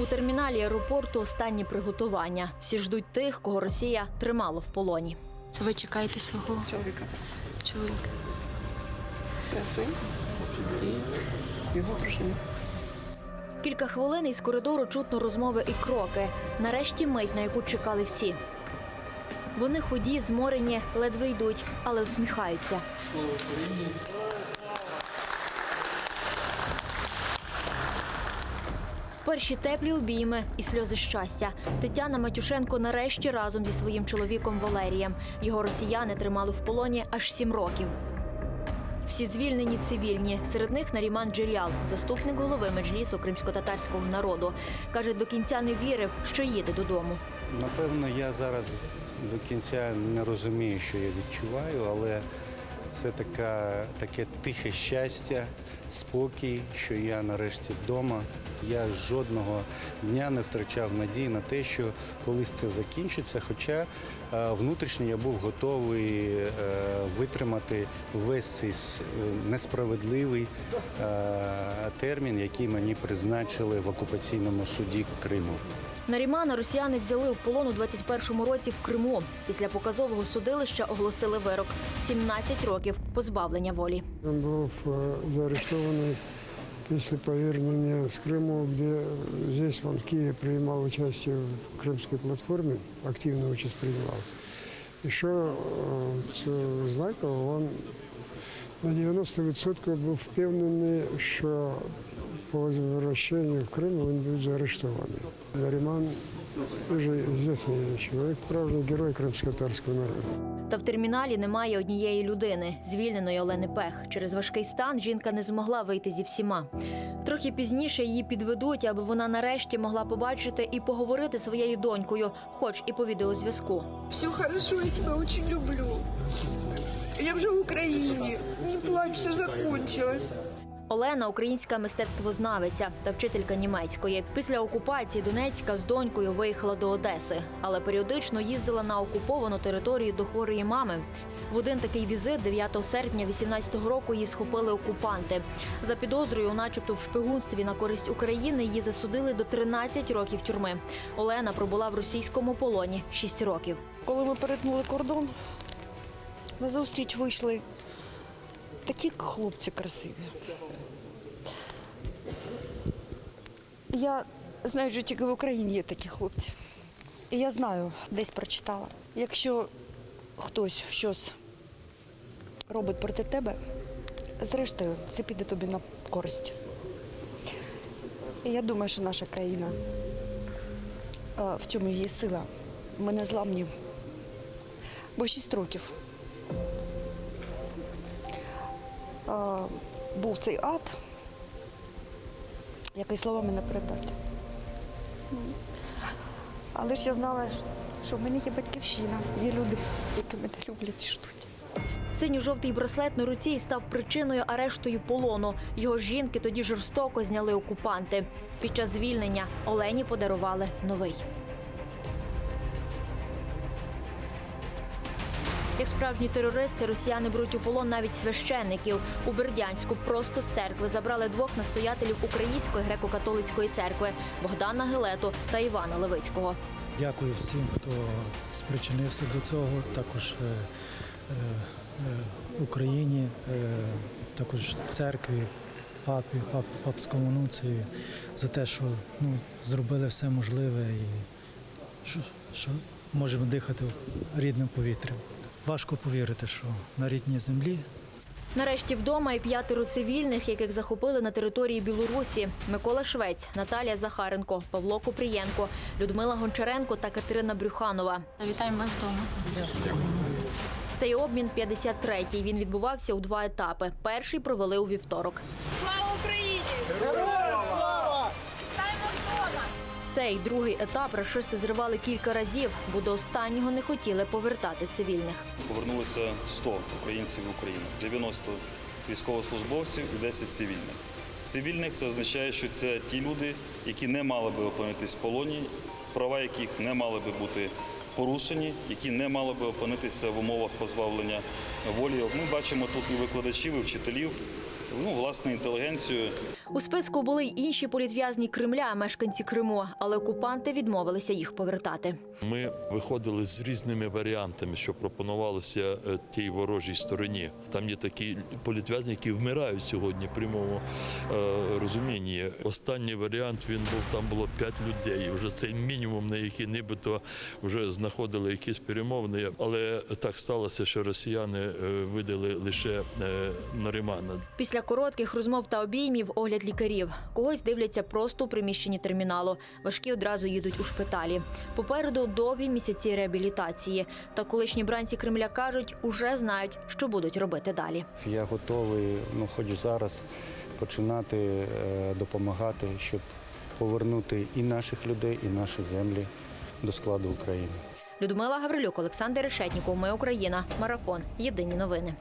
У терміналі аеропорту останні приготування. Всі ждуть тих, кого Росія тримала в полоні. Це ви чекаєте свого чоловіка. чоловіка. Це син і його дружина. Кілька хвилин із коридору чутно розмови і кроки. Нарешті мить, на яку чекали всі. Вони худі, зморені, ледве йдуть, але усміхаються. Перші теплі обійми і сльози щастя. Тетяна Матюшенко нарешті разом зі своїм чоловіком Валерієм. Його росіяни тримали в полоні аж сім років. Всі звільнені цивільні. Серед них Наріман Джеліал, заступник голови меджлісу кримсько-татарського народу. Каже, до кінця не вірив, що їде додому. Напевно, я зараз до кінця не розумію, що я відчуваю, але це така, таке тихе щастя, спокій, що я нарешті вдома. Я жодного дня не втрачав надії на те, що колись це закінчиться. Хоча е, внутрішньо я був готовий е, витримати весь цей е, несправедливий термін, який мені призначили в окупаційному суді Криму. Нарімана росіяни взяли в полон у 21-му році в Криму. Після показового судилища оголосили вирок 17 років позбавлення волі. Він був е, заарештований після повернення з Криму, де здесь, в Києві приймав участь в Кримській платформі, активну участь приймав. І що е, це знаково, він на 90% був впевнений, що по возвращению в Крим він буде заарештований. Наріман дуже известний чоловік, правда, герой кримсько-татарського народу. Та в терміналі немає однієї людини, звільненої Олени Пех. Через важкий стан жінка не змогла вийти зі всіма. Трохи пізніше її підведуть, аби вона нарешті могла побачити і поговорити своєю донькою, хоч і по відеозв'язку. Все хорошо, я тебя очень люблю. Я вже в Україні. Не плачь, все закончилось. Олена українська мистецтвознавиця та вчителька німецької. Після окупації Донецька з донькою виїхала до Одеси, але періодично їздила на окуповану територію до хворої мами. В один такий візит 9 серпня 18-го року її схопили окупанти. За підозрою, начебто, в шпигунстві на користь України її засудили до 13 років тюрми. Олена пробула в російському полоні 6 років. Коли ми перетнули кордон, на зустріч вийшли такі хлопці красиві. Я знаю, що тільки в Україні є такі хлопці. І я знаю, десь прочитала. Якщо хтось щось робить проти тебе, зрештою, це піде тобі на користь. І я думаю, що наша країна е, в цьому її сила. Ми не зламні. Бо 6 років був цей ад, який словами не передати. Але ж я знала, що в мене є батьківщина, є люди, які мене люблять і ждуть. Синьо-жовтий браслет на руці став причиною арештою полону. Його жінки тоді жорстоко зняли окупанти. Під час звільнення Олені подарували новий. Як справжні терористи, росіяни беруть у полон навіть священників. У Бердянську просто з церкви забрали двох настоятелів Української греко-католицької церкви Богдана Гелету та Івана Левицького. Дякую всім, хто спричинився до цього, також е, е, е, Україні, е, також церкві, папі, пап, папському нуцеві за те, що ну, зробили все можливе і що, що можемо дихати рідним повітрям. Важко повірити, що на рідній землі Нарешті вдома і п'ятеро цивільних, яких захопили на території Білорусі: Микола Швець, Наталія Захаренко, Павло Купрієнко, Людмила Гончаренко та Катерина Брюханова. Вітаємо вас вдома. Цей обмін 53-й. Він відбувався у два етапи. Перший провели у вівторок. Цей другий етап рашисти зривали кілька разів, бо до останнього не хотіли повертати цивільних. Повернулося 100 українців в Україну, 90 військовослужбовців і 10 цивільних. Цивільних це означає, що це ті люди, які не мали би опинитись в полоні, права яких не мали би бути порушені, які не мали би опинитися в умовах позбавлення волі. Ми бачимо тут і викладачів, і вчителів, ну, власне, інтелігенцію. У списку були й інші політв'язні Кремля, мешканці Криму, але окупанти відмовилися їх повертати. Ми виходили з різними варіантами, що пропонувалося е, тій ворожій стороні. Там є такі політв'язні, які вмирають сьогодні в прямому е, розумінні. Останній варіант він був там було п'ять людей. Вже цей мінімум, на який нібито вже знаходили якісь перемовини. Але так сталося, що росіяни е, видали лише е, Наримана. Після коротких розмов та обіймів огляд лікарів. Когось дивляться просто у приміщенні терміналу. Важкі одразу їдуть у шпиталі. Попереду довгі місяці реабілітації. Та колишні бранці Кремля кажуть, уже знають, що будуть робити далі. Я готовий, ну хоч зараз починати е, допомагати, щоб повернути і наших людей, і наші землі до складу України. Людмила Гаврилюк, Олександр Решетніков. Ми Україна. Марафон. Єдині новини.